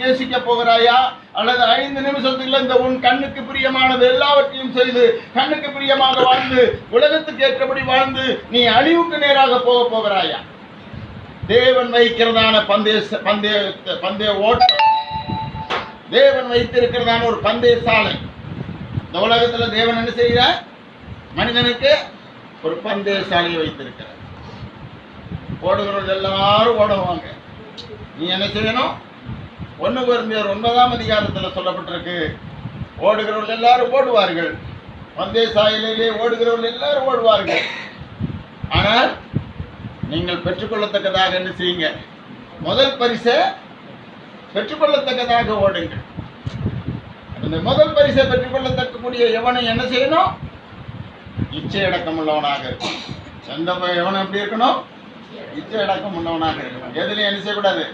நேசிக்க போகிறாயா? அல்லது ஐந்து நிமிஷத்துக்குள்ள இந்த உன் கண்ணுக்கு பிரியமானது எல்லாவற்றையும் செய்து கண்ணுக்கு பிரியமாக வாழ்ந்து உலகத்துக்கு ஏற்றபடி வாழ்ந்து நீ அழிவுக்கு நேராக போக போகிறாயா? தேவன் வைக்கிறதான பந்தய பந்தய பந்தய ஓட்டம். தேவன் வைத்திருக்கிறதான ஒரு பந்தய சாலை. இந்த உலகத்துல தேவன் என்ன செய்கிறார்? மனிதனுக்கு ஒரு பந்தய சாலையை வைத்திருக்கிறார். ஓடுகிறவர்கள் எல்லாரும் ஓடுவாங்க. நீ என்ன செய்யணும்? ஒன்று குருந்தியர் ஒன்பதாம் அதிகாரத்தில் சொல்லப்பட்டிருக்கு. ஓடுகிறவர்கள் எல்லாரும் ஓடுவார்கள். வந்தே சாயலிலே ஓடுகிறவர்கள் எல்லாரும் ஓடுவார்கள். ஆனால் நீங்கள் பெற்றுக்கொள்ளத்தக்கதாக என்ன செய்யுங்க? முதல் பரிசை பெற்றுக்கொள்ளத்தக்கதாக ஓடுங்கள். அந்த முதல் பரிசை பெற்றுக்கொள்ளத்தக்கக்கூடிய எவனை என்ன செய்யணும்? இச்சை அடக்கம் உள்ளவனாக இருக்கும் எந்த எவனை எப்படி இருக்கணும்? இச்சை அடக்கம் உள்ளவனாக இருக்கணும். எதுலையும் என்ன செய்யக்கூடாது?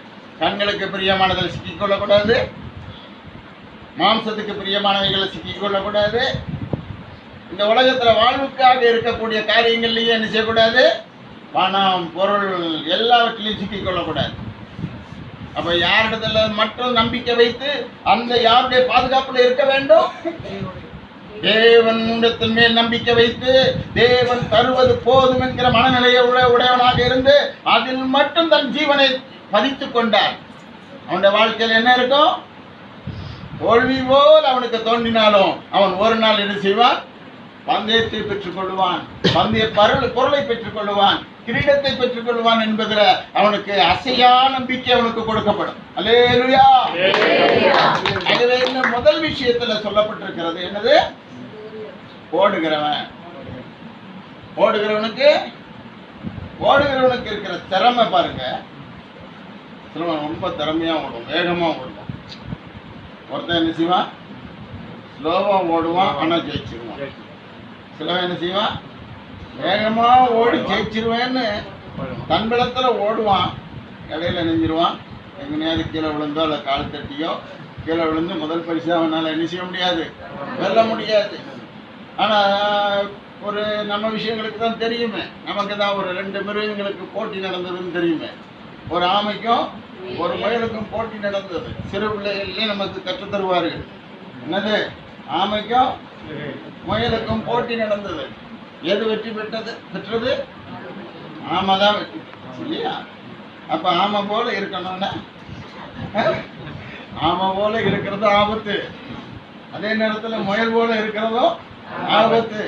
கண்களுக்கு பிரியமானதில் சிக்கிக்கொள்ளக்கூடாது. மாம்சத்துக்கு பிரியமானவைகளை சிக்கிக்கொள்ளக்கூடாது. இந்த உலகத்தில் வாழ்வுக்காக இருக்கக்கூடிய காரியங்கள்லையும் என்ன செய்யக்கூடாது? பணம் பொருள் எல்லாவற்றிலையும் சிக்கிக்கொள்ளக்கூடாது. அப்போ யாரிடத்துல மட்டும் நம்பிக்கை வைத்து அந்த யாருடைய பாதுகாப்பில் இருக்க வேண்டும்? தேவனிடத்தின் மேல் நம்பிக்கை வைத்து தேவன் தருவது போதும் என்கிற மனநிலையை உள்ள உடையவனாக இருந்து அதில் மட்டும் தன் ஜீவனை பதித்து கொண்டார். அவனுடைய வாழ்க்கையில் என்ன இருக்கும் தோல்வி போல் அவனுக்கு தோன்றினாலும் அவன் ஒரு நாள் என்ன செய்வான்? பந்தயத்தை பெற்றுக் கொள்வான் பந்தய பருள் பொருளை பெற்றுக் கொள்வான் கிரீடத்தை பெற்றுக் கொள்வான் அவனுக்கு அசையா நம்பிக்கை அவனுக்கு கொடுக்கப்படும். அல்லேலூயா! ஆகவே இந்த முதல் விஷயத்துல சொல்லப்பட்டிருக்கிறது என்னது? ஓடுகிறவன். ஓடுகிறவனுக்கு ஓடுகிறவனுக்கு இருக்கிற திறமை பாருங்க. சிலவன் ரொம்ப திறமையாக ஓடும் வேகமாக ஓடுவான் ஒருத்தன் என்ன செய்வான்? ஸ்லோவாக ஓடுவான் ஆனால் ஜெயிச்சிருவான். சிலவன் என்ன செய்வான்? வேகமாக ஓடி ஜெயிச்சிருவேன்னு தன்பிடத்தில் ஓடுவான். இடையில நெஞ்சிருவான் நேரம் கீழே விழுந்தோ இல்லை கால் தட்டியோ கீழே விழுந்து முதல் பரிசு அவனால் என்ன செய்ய முடியாது? வெல்ல முடியாது. ஆனால் ஒரு நம்ம விஷயங்களுக்கு தான் தெரியுமே. நமக்கு தான் ஒரு ரெண்டு மிருகங்களுக்கு போட்டி நடந்ததுன்னு தெரியுமே. ஒரு ஆமைக்கும் ஒரு முயலுக்கும் போட்டி நடந்தது. சிறு பிள்ளைகள்லேயே நமக்கு கற்றுத் தருவார்கள். என்னது? ஆமைக்கும் முயலுக்கும் போட்டி நடந்தது. எது வெற்றி பெற்றது? பெற்றது? ஆமை தான் வெற்றி இல்லையா? அப்போ ஆமை போல இருக்கணும்னா ஆமை போல இருக்கிறது ஆபத்து. அதே நேரத்தில் முயல் போல இருக்கிறதும் ஆபத்து.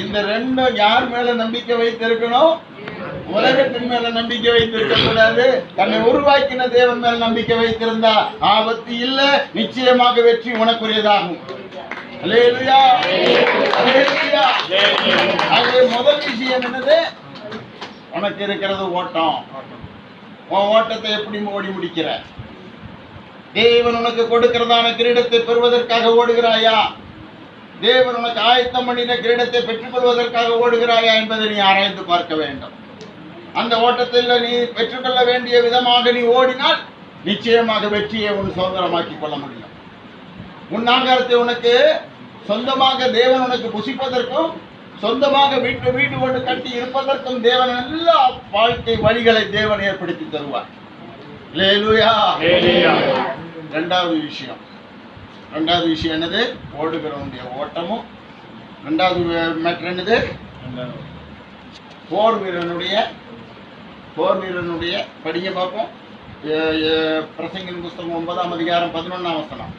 இந்த ரெண்டும் யார் மேல நம்பிக்கை வைத்திருக்கணும்? உலகத்தின் மேல நம்பிக்கை வைத்திருக்க கூடாது. தன்னை உருவாக்கின தேவன் மேல நம்பிக்கை வைத்திருந்தா ஆபத்து இல்ல. நிச்சயமாக வெற்றி உனக்குரியதாகும். முதல் விஷயம் என்னது? உனக்கு இருக்கிறது ஓட்டம். உன் ஓட்டத்தை எப்படி ஓடி முடிக்கிற? தேவன் உனக்கு கொடுக்கிறதான கிரீடத்தை பெறுவதற்காக ஓடுகிறாயா? தேவன் உனக்கு ஆயத்தம் பண்ணின கிரீடத்தை பெற்றுக்கொள்வதற்காக ஓடுகிறாயா என்பதை நீ ஆராய்ந்து பார்க்க வேண்டும். அந்த ஓட்டத்தில் நீ பெற்றுக்கொள்ள வேண்டிய விதமாக நீ ஓடினால் நிச்சயமாக வெற்றியை உன் சுதந்திரமாக்கிக் கொள்ள முடியும். உன் ஆகாரத்தை உனக்கு சொந்தமாக தேவன் உனக்கு புசிப்பதற்கும் சொந்தமாக வீட்டு வீடு கொண்டு கட்டி இருப்பதற்கும் தேவன் எல்லா வாழ்க்கை வழிகளை தேவன் ஏற்படுத்தி தருவார். ரெண்டாவது விஷயம். ரெண்டாவது விஷயம் என்னது? ஓடுகிறவனுடைய ஓட்டமும். ரெண்டாவது மேட்ரு என்னது? போர் வீரனுடைய போர் வீரனுடைய படிங்க பார்ப்போம். பிரசங்கின் புஸ்தகம் ஒன்பதாம் அதிகாரம் பதினொன்னாம் வசனம்.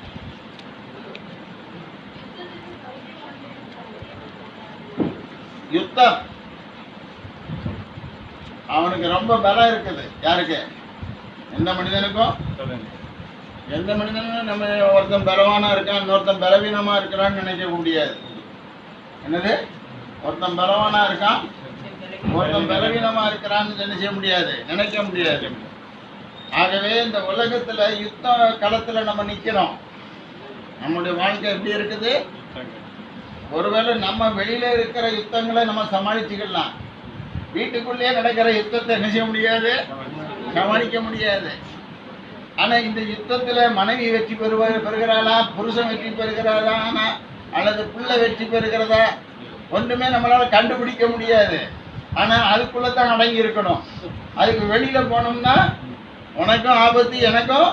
யுத்தம். அவனுக்கு ரொம்ப பலம் இருக்குது. யாருக்கு? எந்த மனிதனுக்கும்? எந்த மனிதனும் நம்ம ஒருத்தன் பலவானா இருக்கான் இன்னொருத்தன் பலவீனமா இருக்கிறான்னு நினைக்க முடியாது. என்னது? ஒருத்தன் பலவானா இருக்கான் ஒருத்தன் பலவீனமா இருக்கிறான்னு என்ன செய்ய முடியாது நினைக்க முடியாது. ஆகவே இந்த உலகத்துல யுத்த களத்துல நம்ம நிக்கிறோம். நம்முடைய வாழ்க்கை எப்படி இருக்குது? ஒருவேளை நம்ம வெளியில இருக்கிற யுத்தங்களை நம்ம சமாளிச்சுக்கலாம். வீட்டுக்குள்ளேயே நடக்கிற யுத்தத்தை என்ன செய்ய முடியாது? சமாளிக்க முடியாது. ஆனா இந்த யுத்தத்துல மனைவி வெற்றி பெறுவ பெறுகிறாளா? புருஷன் வெற்றி பெறுகிறாளா ஆனா அல்லது புள்ள வெற்றி பெறுகிறதா? ஒன்றுமே நம்மளால கண்டுபிடிக்க முடியாது. ஆனா அதுக்குள்ள தான் அடங்கி இருக்கணும். அதுக்கு வெளியில போனோம்னா உனக்கும் ஆபத்து எனக்கும்